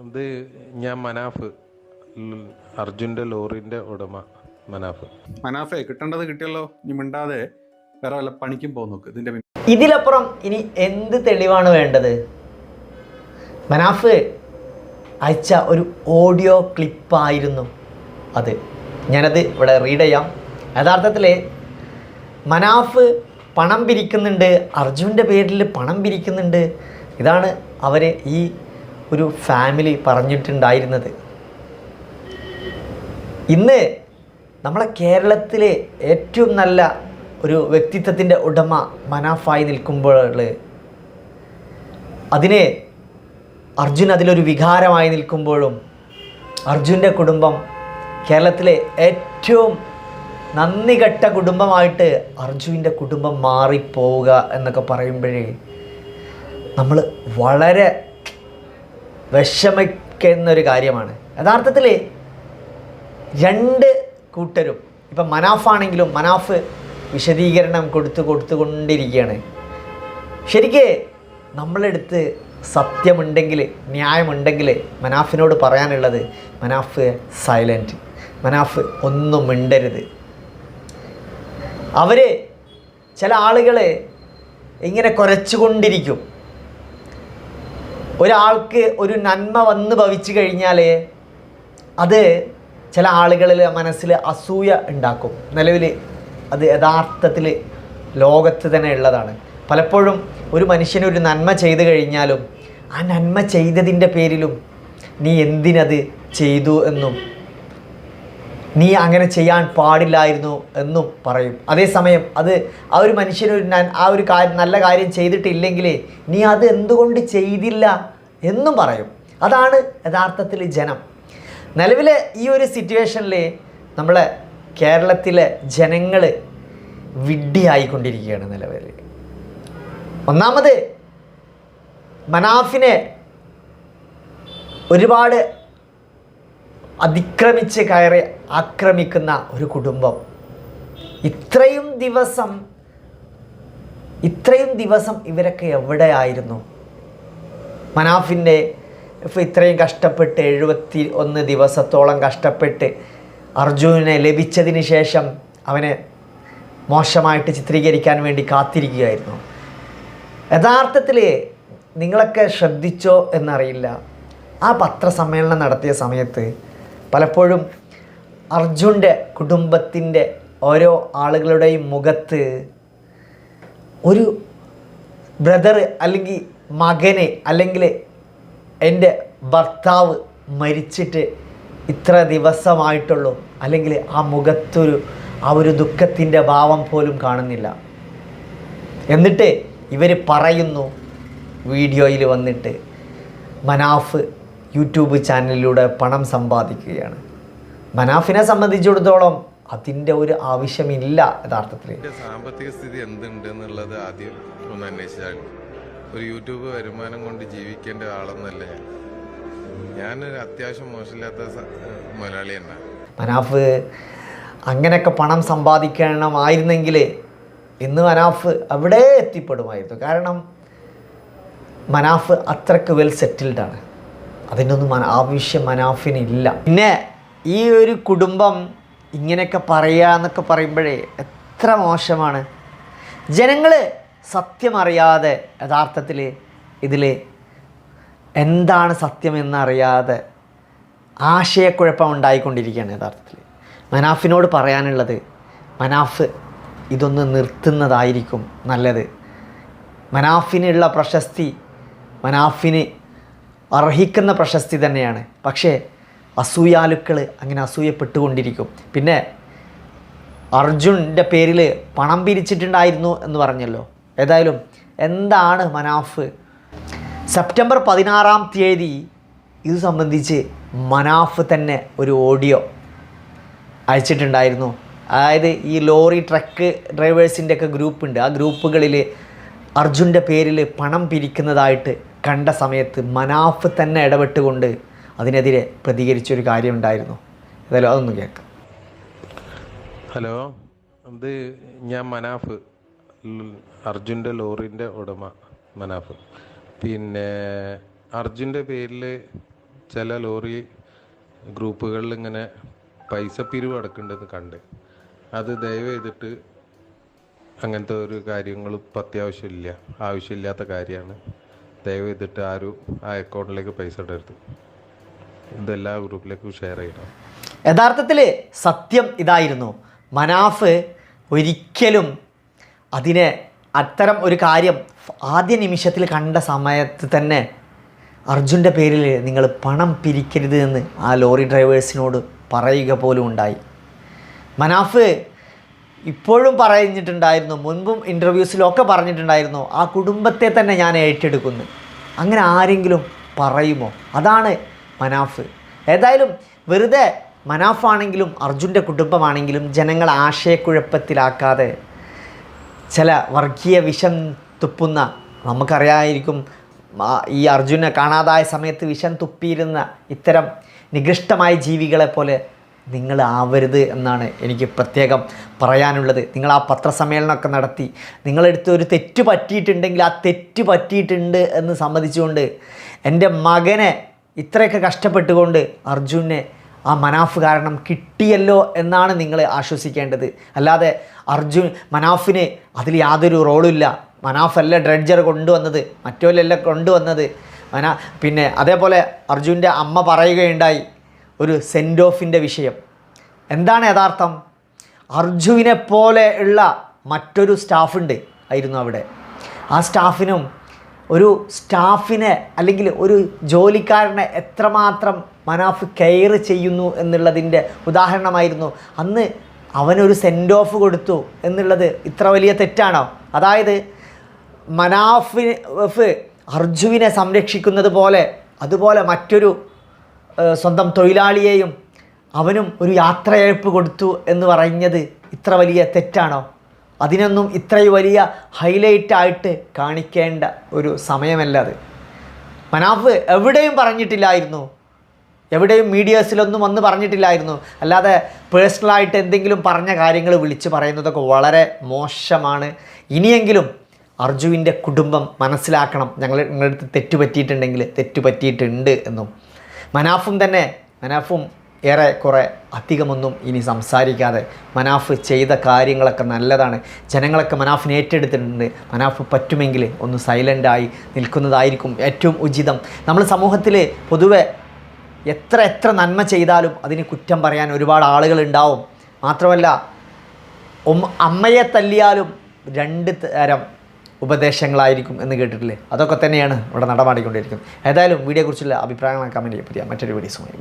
ഇത് ഞാൻ മനാഫ്. അർജുന്റെ ലോറിന്റെ ഉടമ മനാഫ്. മനാഫെ കിട്ടേണ്ടത് കിട്ടിയല്ലോ. ഇനി മിണ്ടാതെ വേറെ വല്ല പണിക്കും പോകും നോക്ക്. ഇതിന്റെ പിന്നിൽ ഇതിലപ്പുറം ഇനി എന്ത് തെളിവാണ് വേണ്ടത്? മനാഫ് അയച്ച ഒരു ഓഡിയോ ക്ലിപ്പായിരുന്നു അത്. ഞാനത് ഇവിടെ റീഡ് ചെയ്യാം. യഥാർത്ഥത്തിൽ മനാഫ് പണം പിരിക്കുന്നുണ്ട് അർജുന്റെ പേരിൽ പണം പിരിക്കുന്നുണ്ട്. ഇതാണ് അവർ ഈ ഒരു ഫാമിലി പറഞ്ഞിട്ടുണ്ടായിരുന്നത്. ഇന്ന് നമ്മളെ കേരളത്തിലെ ഏറ്റവും നല്ല ഒരു വ്യക്തിത്വത്തിന്റെ ഉടമ മനാഫായി നിൽക്കുമ്പോൾ അതിനെ അർജുൻ അതിലൊരു വികാരമായി നിൽക്കുമ്പോഴും അർജുന്റെ കുടുംബം കേരളത്തിലെ ഏറ്റവും നന്ദി കെട്ട കുടുംബമായിട്ട് അർജുവിന്റെ കുടുംബം മാറിപ്പോവുക എന്നൊക്കെ പറയുമ്പോഴേ നമ്മൾ വളരെ വിഷമിക്കുന്ന ഒരു കാര്യമാണ്. യഥാർത്ഥത്തിൽ രണ്ട് കൂട്ടരും ഇപ്പം മനാഫാണെങ്കിലും മനാഫ് വിശദീകരണം കൊടുത്തു കൊടുത്തുകൊണ്ടിരിക്കുകയാണ് ശരിക്ക് നമ്മളെടുത്ത് സത്യമുണ്ടെങ്കിൽ ന്യായമുണ്ടെങ്കിൽ മനാഫിനോട് പറയാനുള്ളത് മനാഫ് സൈലന്റ് മനാഫ് ഒന്നും മിണ്ടരുത്. അവർ ചില ആളുകൾ ഇങ്ങനെ കുരച്ചുകൊണ്ടിരിക്കും. ഒരാൾക്ക് ഒരു നന്മ വന്ന് ഭവിച്ചു കഴിഞ്ഞാൽ അത് ചില ആളുകളിൽ മനസ്സിൽ അസൂയ ഉണ്ടാക്കും. നിലവിൽ അത് യഥാർത്ഥത്തിൽ ലോകത്ത് തന്നെ ഉള്ളതാണ്. പലപ്പോഴും ഒരു മനുഷ്യന് ഒരു നന്മ ചെയ്തു കഴിഞ്ഞാലും ആ നന്മ ചെയ്തതിന്റെ പേരിലും നീ എന്തിനത് ചെയ്തു എന്നും നീ അങ്ങനെ ചെയ്യാൻ പാടില്ലായിരുന്നു എന്നും പറയും. അതേസമയം അത് ആ ഒരു മനുഷ്യനൊരു ആ ഒരു കാര്യം നല്ല കാര്യം ചെയ്തിട്ടില്ലെങ്കിൽ നീ അത് എന്തുകൊണ്ട് ചെയ്തില്ല എന്നും പറയും. അതാണ് യഥാർത്ഥത്തിൽ ജനം. നിലവിലെ ഈ ഒരു സിറ്റുവേഷനിൽ നമ്മളെ കേരളത്തിലെ ജനങ്ങൾ വിഡ്ഢിയായിക്കൊണ്ടിരിക്കുകയാണ് നിലവിൽ ഒന്നാമത് മനാഫിനെ ഒരുപാട് അതിക്രമിച്ച് കയറി ആക്രമിക്കുന്ന ഒരു കുടുംബം. ഇത്രയും ദിവസം ഇത്രയും ദിവസം ഇവരൊക്കെ എവിടെയായിരുന്നു? മനാഫിന്റെ ഇത്രയും കഷ്ടപ്പെട്ട് എഴുപത്തി ഒന്ന് ദിവസത്തോളം കഷ്ടപ്പെട്ട് അർജുനെ ലഭിച്ചതിന് ശേഷം അവനെ മോശമായിട്ട് ചിത്രീകരിക്കാൻ വേണ്ടി കാത്തിരിക്കുകയായിരുന്നു. യഥാർത്ഥത്തിൽ നിങ്ങളൊക്കെ ശ്രദ്ധിച്ചോ എന്നറിയില്ല. ആ പത്രസമ്മേളനം നടത്തിയ സമയത്ത് പലപ്പോഴും അർജുന്റെ കുടുംബത്തിന്റെ ഓരോ ആളുകളുടെയും മുഖത്ത് ഒരു ബ്രദർ അല്ലെങ്കിൽ മകനെ അല്ലെങ്കിൽ എന്റെ ഭർത്താവ് മരിച്ചിട്ട് ഇത്ര ദിവസമായിട്ടുള്ളൂ അല്ലെങ്കിൽ ആ മുഖത്തൊരു ആ ഒരു ദുഃഖത്തിന്റെ ഭാവം പോലും കാണുന്നില്ല. എന്നിട്ട് ഇവർ പറയുന്നു വീഡിയോയിൽ വന്നിട്ട് മനാഫ് യൂട്യൂബ് ചാനലിലൂടെ പണം സമ്പാദിക്കുകയാണ്. മനാഫിനെ സംബന്ധിച്ചിടത്തോളം അതിന്റെ ഒരു ആവശ്യമില്ല യഥാർത്ഥത്തിൽ. സാമ്പത്തിക സ്ഥിതി എന്തുണ്ട് എന്നുള്ളത് ആദ്യം ഒന്ന് അന്വേഷിച്ചാൽ ഒരു യൂട്യൂബ് വരുമാനം കൊണ്ട് ജീവിക്കേണ്ട ആളെന്നല്ല ഞാൻ. ഞാനൊരു അത്യാവശ്യം മോശമില്ലാത്ത മലയാളി മുതലാളി തന്നെ. മനാഫ് അങ്ങനെയൊക്കെ പണം സമ്പാദിക്കണമായിരുന്നെങ്കിൽ ഇന്ന് മനാഫ് അവിടെ എത്തിപ്പെടുമായിരുന്നു. കാരണം മനാഫ് അത്രയ്ക്ക് വെൽ സെറ്റിൽഡാണ് അതിനൊന്നും ആവശ്യ മനാഫിനില്ല. പിന്നെ ഈ ഒരു കുടുംബം ഇങ്ങനെയൊക്കെ പറയുക എന്നൊക്കെ പറയുമ്പോഴേ എത്ര മോശമാണ്. ജനങ്ങൾ സത്യമറിയാതെ യഥാർത്ഥത്തിൽ ഇതിൽ എന്താണ് സത്യമെന്നറിയാതെ ആശയക്കുഴപ്പം ഉണ്ടായിക്കൊണ്ടിരിക്കുകയാണ് യഥാർത്ഥത്തിൽ മനാഫിനോട് പറയാനുള്ളത് മനാഫ് ഇതൊന്ന് നിർത്തുന്നതായിരിക്കും നല്ലത്. മനാഫിനുള്ള പ്രശസ്തി മനാഫിന് അർഹിക്കുന്ന പ്രശസ്തി തന്നെയാണ്. പക്ഷേ അസൂയാലുക്കൾ അങ്ങനെ അസൂയപ്പെട്ടുകൊണ്ടിരിക്കും. പിന്നെ അർജുന്റെ പേരിൽ പണം പിരിച്ചിട്ടുണ്ടായിരുന്നു എന്ന് പറഞ്ഞല്ലോ. ഏതായാലും എന്താണ് മനാഫ്? സെപ്റ്റംബർ പതിനാറാം തീയതി ഇത് സംബന്ധിച്ച് മനാഫ് തന്നെ ഒരു ഓഡിയോ അയച്ചിട്ടുണ്ടായിരുന്നു. അതായത് ഈ ലോറി ട്രക്ക് ഡ്രൈവേഴ്സിന്റെയൊക്കെ ഗ്രൂപ്പുണ്ട്. ആ ഗ്രൂപ്പുകളിൽ അർജുന്റെ പേരിൽ പണം പിരിക്കുന്നതായിട്ട് കണ്ട സമയത്ത് മനാഫ് തന്നെ ഇടപെട്ടുകൊണ്ട് അതിനെതിരെ പ്രതികരിച്ചൊരു കാര്യം ഉണ്ടായിരുന്നു ഏതായാലും അതൊന്നും കേൾക്കാം. ഹലോ ഇത് ഞാൻ മനാഫ്. അർജുന്റെ ലോറിന്റെ ഉടമ മനാഫ്. പിന്നെ അർജുന്റെ പേരിൽ ചില ലോറി ഗ്രൂപ്പുകളിൽ ഇങ്ങനെ പൈസ പിരിവ് അടക്കേണ്ടത് കണ്ട്. അത് ദയവ് ചെയ്തിട്ട് അങ്ങനത്തെ ഒരു കാര്യങ്ങളും ഇപ്പം അത്യാവശ്യമില്ല ആവശ്യമില്ലാത്ത കാര്യമാണ്. ദയവ് ചെയ്തിട്ട് ആരും ആ അക്കൗണ്ടിലേക്ക് പൈസ ഇടരുത്. ഇതെല്ലാ ഗ്രൂപ്പിലേക്കും ഷെയർ ചെയ്യണം. യഥാർത്ഥത്തിൽ സത്യം ഇതായിരുന്നു. മനാഫ് ഒരിക്കലും അതിനെ അത്തരം ഒരു കാര്യം ആദ്യ നിമിഷത്തിൽ കണ്ട സമയത്ത് തന്നെ അർജുന്റെ പേരിൽ നിങ്ങൾ പണം പിരിക്കരുത് എന്ന് ആ ലോറി ഡ്രൈവേഴ്സിനോട് പറയുക പോലും ഉണ്ടായി. മനാഫ് ഇപ്പോഴും പറഞ്ഞിട്ടുണ്ടായിരുന്നു മുൻപും ഇന്റർവ്യൂസിലൊക്കെ പറഞ്ഞിട്ടുണ്ടായിരുന്നു ആ കുടുംബത്തെ തന്നെ ഞാൻ ഏറ്റെടുക്കുന്നു. അങ്ങനെ ആരെങ്കിലും പറയുമോ? അതാണ് മനാഫ്. ഏതായാലും വെറുതെ മനാഫാണെങ്കിലും അർജുന്റെ കുടുംബമാണെങ്കിലും ജനങ്ങളെ ആശയക്കുഴപ്പത്തിലാക്കാതെ ചില വർഗീയ വിഷം തുപ്പുന്ന നമുക്കറിയായിരിക്കും ഈ അർജുനെ കാണാതായ സമയത്ത് വിഷം തുപ്പിയിരുന്ന ഇത്തരം നികൃഷ്ടമായ ജീവികളെ പോലെ നിങ്ങൾ ആവരുത് എന്നാണ് എനിക്ക് പ്രത്യേകം പറയാനുള്ളത്. നിങ്ങൾ ആ പത്രസമ്മേളനമൊക്കെ നടത്തി നിങ്ങളെടുത്ത് ഒരു തെറ്റ് പറ്റിയിട്ടുണ്ടെങ്കിൽ ആ തെറ്റ് പറ്റിയിട്ടുണ്ട് എന്ന് സമ്മതിച്ചുകൊണ്ട് എന്റെ മകനെ ഇത്രയൊക്കെ കഷ്ടപ്പെട്ടുകൊണ്ട് അർജുനെ ആ മനാഫ് കാരണം കിട്ടിയല്ലോ എന്നാണ് നിങ്ങൾ ആശ്വസിക്കേണ്ടത്. അല്ലാതെ അർജുൻ മനാഫിന് അതിൽ യാതൊരു റോളുമില്ല. മനാഫല്ല ഡ്രഡ്ജർ കൊണ്ടുവന്നത് മറ്റോലല്ല കൊണ്ടുവന്നത്. മനാ പിന്നെ അതേപോലെ അർജുന്റെ അമ്മ പറയുകയുണ്ടായി ഒരു സെൻഡ് ഓഫിന്റെ വിഷയം. എന്താണ് യഥാർത്ഥം? അർജുവിനെ പോലെ ഉള്ള മറ്റൊരു സ്റ്റാഫുണ്ട് ആയിരുന്നു അവിടെ. ആ സ്റ്റാഫിനും ഒരു സ്റ്റാഫിനെ അല്ലെങ്കിൽ ഒരു ജോലിക്കാരനെ എത്രമാത്രം മനാഫ് കെയർ ചെയ്യുന്നു എന്നുള്ളതിന്റെ ഉദാഹരണമായിരുന്നു. അന്ന് അവനൊരു സെൻഡ് ഓഫ് കൊടുത്തു എന്നുള്ളത് ഇത്ര വലിയ തെറ്റാണോ? അതായത് മനാഫിന് ഫ് അർജുവിനെ സംരക്ഷിക്കുന്നത് പോലെ അതുപോലെ മറ്റൊരു സ്വന്തം തൊഴിലാളിയെയും അവനും ഒരു യാത്രയയപ്പ് കൊടുത്തു എന്ന് പറഞ്ഞത് ഇത്ര വലിയ തെറ്റാണോ? അതിനൊന്നും ഇത്രയും വലിയ ഹൈലൈറ്റ് ആയിട്ട് കാണിക്കേണ്ട ഒരു സമയമല്ല അത്. മനാഫ് എവിടെയും പറഞ്ഞിട്ടില്ലായിരുന്നു. എവിടെയും മീഡിയസിലൊന്നും വന്ന് പറഞ്ഞിട്ടില്ലായിരുന്നു. അല്ലാതെ പേഴ്സണലായിട്ട് എന്തെങ്കിലും പറഞ്ഞ കാര്യങ്ങൾ വിളിച്ച് പറയുന്നതൊക്കെ വളരെ മോശമാണ്. ഇനിയെങ്കിലും അർജുവിന്റെ കുടുംബം മനസ്സിലാക്കണം. ഞങ്ങൾ നിങ്ങളുടെ അടുത്ത് തെറ്റുപറ്റിയിട്ടുണ്ടെങ്കിൽ തെറ്റുപറ്റിയിട്ടുണ്ട് തെറ്റ് പറ്റിയിട്ടുണ്ട് എന്നും. മനാഫും തന്നെ മനാഫും ഏറെ കുറേ അധികമൊന്നും ഇനി സംസാരിക്കാതെ മനാഫ് ചെയ്ത കാര്യങ്ങളൊക്കെ നല്ലതാണ്. ജനങ്ങളൊക്കെ മനാഫിനെ ഏറ്റെടുത്തിട്ടുണ്ട്. മനാഫ് പറ്റുമെങ്കിൽ ഒന്ന് സൈലന്റായി നിൽക്കുന്നതായിരിക്കും ഏറ്റവും ഉചിതം. നമ്മൾ സമൂഹത്തിൽ പൊതുവെ എത്ര എത്ര നന്മ ചെയ്താലും അതിന് കുറ്റം പറയാൻ ഒരുപാട് ആളുകൾ ഉണ്ടാവും. മാത്രമല്ല അമ്മയെ തല്ലിയാലും രണ്ട് തരം ഉപദേശങ്ങളായിരിക്കും എന്ന് കേട്ടിട്ടില്ലേ? അതൊക്കെ തന്നെയാണ് ഇവിടെ നടമാടിക്കൊണ്ടിരിക്കുന്നത്. ഏതായാലും വീഡിയോയെക്കുറിച്ചുള്ള അഭിപ്രായങ്ങൾ കമന്റ് ചെയ്യപ്പെടുക മറ്റൊരു വീഡിയോസുമായി